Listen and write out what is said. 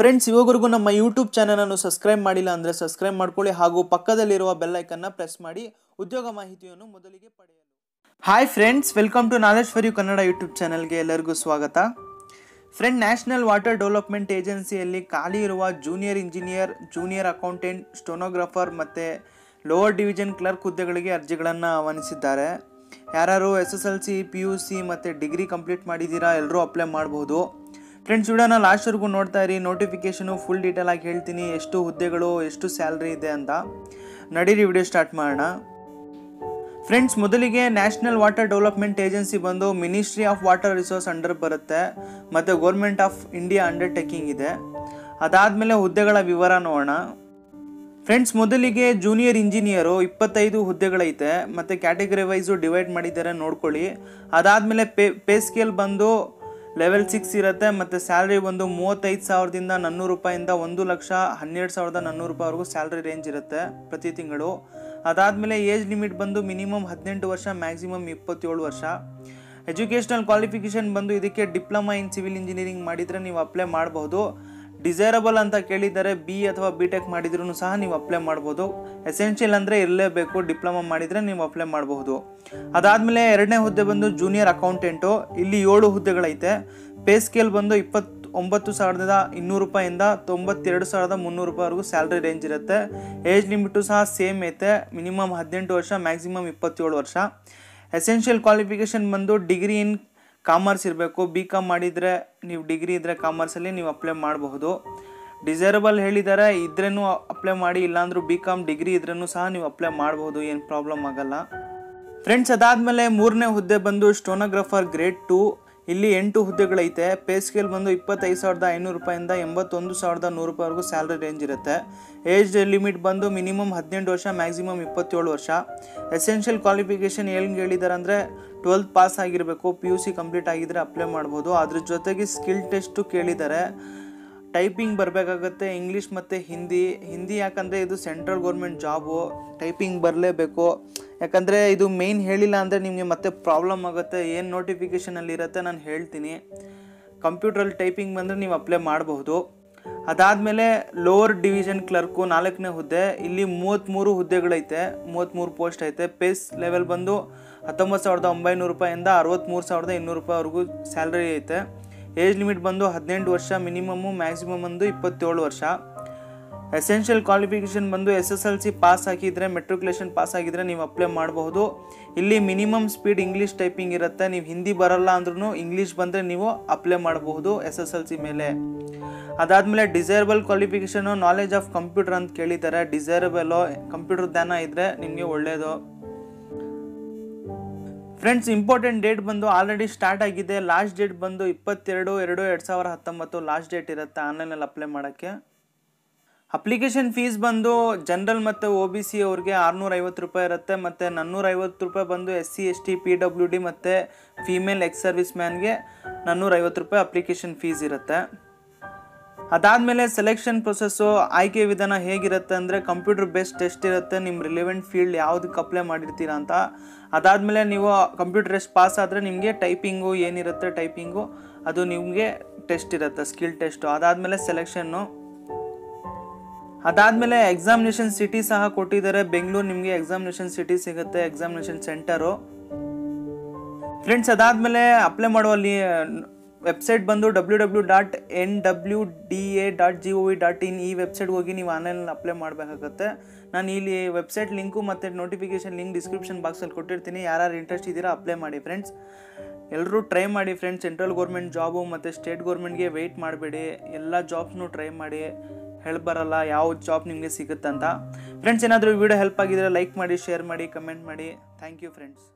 Friends ಇವಾಗರೆಗೂ ನಮ್ಮ YouTube ಚಾನಲನ್ನು subscribe ಮಾಡಿಲ್ಲ ಅಂದರೆ ಸಬ್ಸ್ಕ್ರೈಬ್ ಮಾಡ್ಕೊಳ್ಳಿ ಹಾಗೂ ಪಕ್ಕದಲ್ಲಿರುವ ಬೆಲ್ ಐಕನ್ನ ಪ್ರೆಸ್ ಮಾಡಿ ಉದ್ಯೋಗ ಮಾಹಿತಿಯನ್ನು ಮೊದಲಿಗೆ ಪಡೆಯಲು. Hi friends welcome to knowledge for you Kannada YouTube ಚಾನಲ್ಗೆ ಎಲ್ಲರಿಗೂ ಸ್ವಾಗತ. ಫ್ರೆಂಡ್ ನ್ಯಾಷನಲ್ ವಾಟರ್ ಡೆವಲಪ್ಮೆಂಟ್ ಏಜೆನ್ಸಿಯಲ್ಲಿ ಖಾಲಿ ಇರುವ junior engineer junior accountant stenographer ಮತ್ತು ಲೋವರ್ ಡಿವಿಷನ್ ಕ್ಲರ್ಕ್ ಹುದ್ದೆಗಳಿಗೆ ಅರ್ಜಿಗಳನ್ನು ಆಹ್ವಾನಿಸಿದ್ದಾರೆ. ಯಾರು S S L C P U C ಮತ್ತು ಡಿಗ್ರಿ ಕಂಪ್ಲೀಟ್ ಮಾಡಿದ್ದೀರಾ ಎಲ್ಲರೂ ಅಪ್ಲೈ ಮಾಡ್ಬೋದು. ಫ್ರೆಂಡ್ಸ್ ವಿಡಿಯೋನ ಲಾಸ್ಟ್ವರೆಗೂ ನೋಡ್ತಾ ಇರಿ. ನೋಟಿಫಿಕೇಶನು ಫುಲ್ ಡೀಟೇಲ್ ಆಗಿ ಹೇಳ್ತೀನಿ. ಎಷ್ಟು ಹುದ್ದೆಗಳು, ಎಷ್ಟು ಸ್ಯಾಲ್ರಿ ಇದೆ ಅಂತ. ನಡೀರಿ, ವಿಡಿಯೋ ಸ್ಟಾರ್ಟ್ ಮಾಡೋಣ. ಫ್ರೆಂಡ್ಸ್ ಮೊದಲಿಗೆ ನ್ಯಾಷನಲ್ ವಾಟರ್ ಡೆವಲಪ್ಮೆಂಟ್ ಏಜೆನ್ಸಿ ಬಂದು ministry of water resource under ಬರುತ್ತೆ. ಮತ್ತು ಗೌರ್ಮೆಂಟ್ ಆಫ್ ಇಂಡಿಯಾ ಅಂಡರ್ಟೇಕಿಂಗ್ ಇದೆ. ಅದಾದಮೇಲೆ ಹುದ್ದೆಗಳ ವಿವರ ನೋಡೋಣ. ಫ್ರೆಂಡ್ಸ್ ಮೊದಲಿಗೆ ಜೂನಿಯರ್ ಇಂಜಿನಿಯರು ಇಪ್ಪತ್ತೈದು ಹುದ್ದೆಗಳೈತೆ. ಮತ್ತು ಕ್ಯಾಟಗರಿ ವೈಸು ಡಿವೈಡ್ ಮಾಡಿದ್ದಾರೆ, ನೋಡ್ಕೊಳ್ಳಿ. ಅದಾದಮೇಲೆ ಪೇ ಪೇ ಸ್ಕೇಲ್ ಬಂದು ಲೆವೆಲ್ ಸಿಕ್ಸ್ ಇರುತ್ತೆ, ಮತ್ತು ಸ್ಯಾಲ್ರಿ ಬಂದು ಮೂವತ್ತೈದು ಸಾವಿರದಿಂದ ನಾನ್ನೂರು ರೂಪಾಯಿಂದ ಒಂದು ಲಕ್ಷ ಹನ್ನೆರಡು ಸಾವಿರದ ನಾನ್ನೂರು ರೂಪಾಯಿವರೆಗೂ ಸ್ಯಾಲ್ರಿ ರೇಂಜ್ ಇರುತ್ತೆ ಪ್ರತಿ ತಿಂಗಳು. ಅದಾದಮೇಲೆ ಏಜ್ ಲಿಮಿಟ್ ಬಂದು ಮಿನಿಮಮ್ ಹದಿನೆಂಟು ವರ್ಷ ಮ್ಯಾಕ್ಸಿಮಮ್ ಇಪ್ಪತ್ತೇಳು ವರ್ಷ. ಎಜುಕೇಷನಲ್ ಕ್ವಾಲಿಫಿಕೇಷನ್ ಬಂದು ಇದಕ್ಕೆ ಡಿಪ್ಲೊಮಾ ಇನ್ ಸಿವಿಲ್ ಇಂಜಿನಿಯರಿಂಗ್ ಮಾಡಿದರೆ ನೀವು ಅಪ್ಲೈ ಮಾಡಬಹುದು ಡಿಸೈರಬಲ್ ಅಂತ ಕೇಳಿದರೆ ಬಿ ಅಥವಾ ಬಿ ಟೆಕ್ ಮಾಡಿದ್ರೂ ಸಹ ನೀವು ಅಪ್ಲೈ ಮಾಡ್ಬೋದು. ಎಸೆನ್ಷಿಯಲ್ ಅಂದರೆ ಇರಲೇಬೇಕು ಡಿಪ್ಲೊಮಾ ಮಾಡಿದರೆ ನೀವು ಅಪ್ಲೈ ಮಾಡಬಹುದು ಅದಾದಮೇಲೆ ಎರಡನೇ ಹುದ್ದೆ ಬಂದು ಜೂನಿಯರ್ ಅಕೌಂಟೆಂಟು ಇಲ್ಲಿ ಏಳು ಹುದ್ದೆಗಳೈತೆ. ಪೇ ಸ್ಕೇಲ್ ಬಂದು ಇಪ್ಪತ್ತು ಒಂಬತ್ತು ಸಾವಿರದ ಇನ್ನೂರು ರೂಪಾಯಿಂದ ತೊಂಬತ್ತೆರಡು ಸಾವಿರದ ಮುನ್ನೂರು ರೂಪಾಯಿವರೆಗೂ ಸ್ಯಾಲ್ರಿ ರೇಂಜ್ ಇರುತ್ತೆ. ಏಜ್ ಲಿಮಿಟು ಸಹ ಸೇಮ್ ಐತೆ. ಮಿನಿಮಮ್ ಹದಿನೆಂಟು ವರ್ಷ ಮ್ಯಾಕ್ಸಿಮಮ್ ಇಪ್ಪತ್ತೇಳು ವರ್ಷ. ಎಸೆನ್ಷಿಯಲ್ ಕ್ವಾಲಿಫಿಕೇಷನ್ ಬಂದು ಡಿಗ್ರಿ ಇನ್ ಕಾಮರ್ಸ್ ಇರಬೇಕು ಬಿ ಕಾಮ್ ಮಾಡಿದರೆ, ನೀವು ಡಿಗ್ರಿ ಇದ್ದರೆ ಕಾಮರ್ಸಲ್ಲಿ ನೀವು ಅಪ್ಲೈ ಮಾಡಬಹುದು. ಡಿಸೈರಬಲ್ ಹೇಳಿದ್ದಾರೆ ಇದ್ರೂ ಅಪ್ಲೈ ಮಾಡಿ, ಇಲ್ಲಾಂದರೂ ಬಿ ಕಾಮ್ ಡಿಗ್ರಿ ಇದ್ರೂ ಸಹ ನೀವು ಅಪ್ಲೈ ಮಾಡಬಹುದು, ಏನು ಪ್ರಾಬ್ಲಮ್ ಆಗಲ್ಲ. ಫ್ರೆಂಡ್ಸ್ ಅದಾದಮೇಲೆ ಮೂರನೇ ಹುದ್ದೆ ಬಂದು ಸ್ಟೋನೋಗ್ರಫರ್ ಗ್ರೇಡ್ ಟು ಇಲ್ಲಿ ಎಂಟು ಹುದ್ದೆಗಳೈತೆ. ಪೇ ಸ್ಕೇಲ್ ಬಂದು ಇಪ್ಪತ್ತೈದು ಸಾವಿರದ ಐನೂರು ರೂಪಾಯಿಂದ ಎಂಬತ್ತೊಂದು ಸಾವಿರದ ನೂರು ರೂಪಾಯಿವರೆಗೂ ಸ್ಯಾಲ್ರಿ ರೇಂಜ್ ಇರುತ್ತೆ. ಏಜ್ ಲಿಮಿಟ್ ಬಂದು ಮಿನಿಮಮ್ ಹದಿನೆಂಟು ವರ್ಷ ಮ್ಯಾಕ್ಸಿಮಮ್ ಇಪ್ಪತ್ತೇಳು ವರ್ಷ. ಎಸೆನ್ಷಿಯಲ್ ಕ್ವಾಲಿಫಿಕೇಷನ್ ಹೆಂಗೆ ಹೇಳಿದ್ದಾರೆ ಅಂದರೆ ಟ್ವೆಲ್ತ್ ಪಾಸ್ ಆಗಿರಬೇಕು ಪಿ ಯು ಸಿ ಕಂಪ್ಲೀಟ್ ಆಗಿದ್ದರೆ ಅಪ್ಲೈ ಮಾಡ್ಬೋದು. ಅದ್ರ ಜೊತೆಗೆ ಸ್ಕಿಲ್ ಟೆಸ್ಟು ಕೇಳಿದ್ದಾರೆ ಟೈಪಿಂಗ್ ಬರಬೇಕಾಗತ್ತೆ ಇಂಗ್ಲೀಷ್ ಮತ್ತು ಹಿಂದಿ ಹಿಂದಿ ಯಾಕಂದರೆ ಇದು ಸೆಂಟ್ರಲ್ ಗೌರ್ಮೆಂಟ್ ಜಾಬು ಟೈಪಿಂಗ್ ಬರಲೇಬೇಕು. ಯಾಕಂದರೆ ಇದು ಮೇಯ್ನ್ ಹೇಳಿಲ್ಲ ಅಂದರೆ ನಿಮಗೆ ಮತ್ತೆ ಪ್ರಾಬ್ಲಮ್ ಆಗುತ್ತೆ. ಏನು ನೋಟಿಫಿಕೇಷನಲ್ಲಿ ಇರುತ್ತೆ ನಾನು ಹೇಳ್ತೀನಿ. ಕಂಪ್ಯೂಟ್ರಲ್ಲಿ ಟೈಪಿಂಗ್ ಬಂದರೆ ನೀವು ಅಪ್ಲೈ ಮಾಡಬಹುದು. ಅದಾದಮೇಲೆ ಲೋವರ್ ಡಿವಿಷನ್ ಕ್ಲರ್ಕು ನಾಲ್ಕನೇ ಹುದ್ದೆ, ಇಲ್ಲಿ ಮೂವತ್ತ್ಮೂರು ಹುದ್ದೆಗಳೈತೆ. ಮೂವತ್ತ್ಮೂರು ಪೋಸ್ಟ್ ಐತೆ. ಪೇಸ್ ಲೆವೆಲ್ ಬಂದು ಹತ್ತೊಂಬತ್ತು ಸಾವಿರದ ಒಂಬೈನೂರು ರೂಪಾಯಿಂದ ಅರವತ್ತ್ಮೂರು ಸಾವಿರದ ಇನ್ನೂರು ರೂಪಾಯಿವರೆಗೂ ಸ್ಯಾಲ್ರಿ ಐತೆ. ಏಜ್ ಲಿಮಿಟ್ ಬಂದು ಹದಿನೆಂಟು ವರ್ಷ ಮಿನಿಮಮ್ಮು ಮ್ಯಾಕ್ಸಿಮಮ್ ಒಂದು ಇಪ್ಪತ್ತೇಳು ವರ್ಷ. ಎಸೆನ್ಷಿಯಲ್ ಕ್ವಾಲಿಫಿಕೇಷನ್ ಬಂದು S S L C pass ಆಗಿದ್ದರೆ ಮೆಟ್ರಿಕ್ಯುಲೇಷನ್ ಪಾಸ್ ಆಗಿದ್ದರೆ ನೀವು ಅಪ್ಲೈ ಮಾಡಬಹುದು. ಇಲ್ಲಿ ಮಿನಿಮಮ್ ಸ್ಪೀಡ್ ಇಂಗ್ಲೀಷ್ ಟೈಪಿಂಗ್ ಇರುತ್ತೆ. ನೀವು ಹಿಂದಿ ಬರಲ್ಲ ಅಂದ್ರೂ ಇಂಗ್ಲೀಷ್ ಬಂದರೆ ನೀವು ಅಪ್ಲೈ ಮಾಡಬಹುದು ಎಸ್ ಎಸ್ ಎಲ್ ಸಿ ಮೇಲೆ. ಅದಾದಮೇಲೆ desirable qualification knowledge of computer ಅಂತ ಕೇಳಿದ್ದಾರೆ. ಡಿಸೈರಬಲು ಕಂಪ್ಯೂಟರ್ ಜ್ಞಾನ ಇದ್ದರೆ ನಿಮಗೆ ಒಳ್ಳೆಯದು ಫ್ರೆಂಡ್ಸ್ ಇಂಪಾರ್ಟೆಂಟ್ ಡೇಟ್ ಬಂದು ಆಲ್ರೆಡಿ ಸ್ಟಾರ್ಟ್ ಆಗಿದೆ. ಲಾಸ್ಟ್ ಡೇಟ್ ಬಂದು ಇಪ್ಪತ್ತೆರಡು, ಎರಡು ಎರಡು ಸಾವಿರ ಹತ್ತೊಂಬತ್ತು ಲಾಸ್ಟ್ ಡೇಟ್ ಇರುತ್ತೆ. ಆನ್ಲೈನಲ್ಲಿ ಅಪ್ಲೈ ಮಾಡೋಕ್ಕೆ. ಅಪ್ಲಿಕೇಶನ್ ಫೀಸ್ ಬಂದು ಜನರಲ್ ಮತ್ತು ಒ ಬಿ ಸಿ ಅವ್ರಿಗೆ ಆರುನೂರ ಐವತ್ತು ರೂಪಾಯಿ ಇರುತ್ತೆ ಮತ್ತು ನಾನ್ನೂರ ಐವತ್ತು ರೂಪಾಯಿ ಬಂದು S C, S T, P W D ಮತ್ತು ಫೀಮೇಲ್ ಎಕ್ಸ್ ಸರ್ವಿಸ್ ಮ್ಯಾನ್ಗೆ ನಾನ್ನೂರ ಐವತ್ತು ರೂಪಾಯಿ ಅಪ್ಲಿಕೇಶನ್ ಫೀಸ್ ಇರುತ್ತೆ. ಅದಾದಮೇಲೆ ಸೆಲೆಕ್ಷನ್ ಪ್ರೊಸೆಸ್ಸು, ಆಯ್ಕೆ ವಿಧಾನ ಹೇಗಿರುತ್ತೆ ಅಂದರೆ ಕಂಪ್ಯೂಟರ್ ಬೇಸ್ಡ್ ಟೆಸ್ಟ್ ಇರುತ್ತೆ, ನಿಮ್ಮ ರಿಲೆವೆಂಟ್ ಫೀಲ್ಡ್ ಯಾವುದಕ್ಕೆ ಅಪ್ಲೈ ಮಾಡಿರ್ತೀರಾ ಅಂತ. ಅದಾದಮೇಲೆ ನೀವು ಕಂಪ್ಯೂಟರ್ ಟೆಸ್ಟ್ ಪಾಸ್ ಆದರೆ ನಿಮಗೆ ಟೈಪಿಂಗು ಏನಿರುತ್ತೆ, ಟೈಪಿಂಗು ಅದು ನಿಮಗೆ ಟೆಸ್ಟ್ ಇರುತ್ತೆ, ಸ್ಕಿಲ್ ಟೆಸ್ಟು. ಅದಾದಮೇಲೆ ಸೆಲೆಕ್ಷನ್ನು ಅದಾದಮೇಲೆ ಎಕ್ಸಾಮಿನೇಷನ್ ಸಿಟಿ ಸಹ ಕೊಟ್ಟಿದ್ದಾರೆ. ಬೆಂಗಳೂರು ನಿಮಗೆ ಎಕ್ಸಾಮಿನೇಷನ್ ಸಿಟಿ ಸಿಗುತ್ತೆ ಎಕ್ಸಾಮಿನೇಷನ್ ಸೆಂಟರು ಫ್ರೆಂಡ್ಸ್ ಅದಾದಮೇಲೆ ಅಪ್ಲೈ ಮಾಡುವಲ್ಲಿ ವೆಬ್ಸೈಟ್ ಬಂದು W W dot N W D A dot G O V dot in ಈ ವೆಬ್ಸೈಟ್ಗೆ ಹೋಗಿ ನೀವು ಆನ್ಲೈನ್ ಅಪ್ಲೈ ಮಾಡಬೇಕಾಗುತ್ತೆ. ನಾನು ಇಲ್ಲಿ ವೆಬ್ಸೈಟ್ ಲಿಂಕು ಮತ್ತು ನೋಟಿಫಿಕೇಷನ್ ಲಿಂಕ್ ಡಿಸ್ಕ್ರಿಪ್ಷನ್ ಬಾಕ್ಸಲ್ಲಿ ಕೊಟ್ಟಿರ್ತೀನಿ. ಯಾರು ಇಂಟ್ರೆಸ್ಟ್ ಇದ್ದೀರಾ ಅಪ್ಲೈ ಮಾಡಿ ಫ್ರೆಂಡ್ಸ್ ಎಲ್ಲರೂ ಟ್ರೈ ಮಾಡಿ ಫ್ರೆಂಡ್ಸ್ ಸೆಂಟ್ರಲ್ ಗೌರ್ಮೆಂಟ್ ಜಾಬು ಮತ್ತು ಸ್ಟೇಟ್ ಗೌರ್ಮೆಂಟ್ಗೆ ವೆಯ್ಟ್ ಮಾಡಬೇಡಿ. ಎಲ್ಲ ಜಾಬ್ಸ್ನು ಟ್ರೈ ಮಾಡಿ. ಹೇಳಿ ಬರಲ್ಲ. ಯಾವ ಜಾಬ್ ನಿಮಗೆ ಸಿಗುತ್ತಂತ. ಫ್ರೆಂಡ್ಸ್ ಏನಾದರೂ ವಿಡಿಯೋ ಹೆಲ್ಪ್ ಆಗಿದ್ರೆ ಲೈಕ್ ಮಾಡಿ ಶೇರ್ ಮಾಡಿ ಕಮೆಂಟ್ ಮಾಡಿ. Thank you friends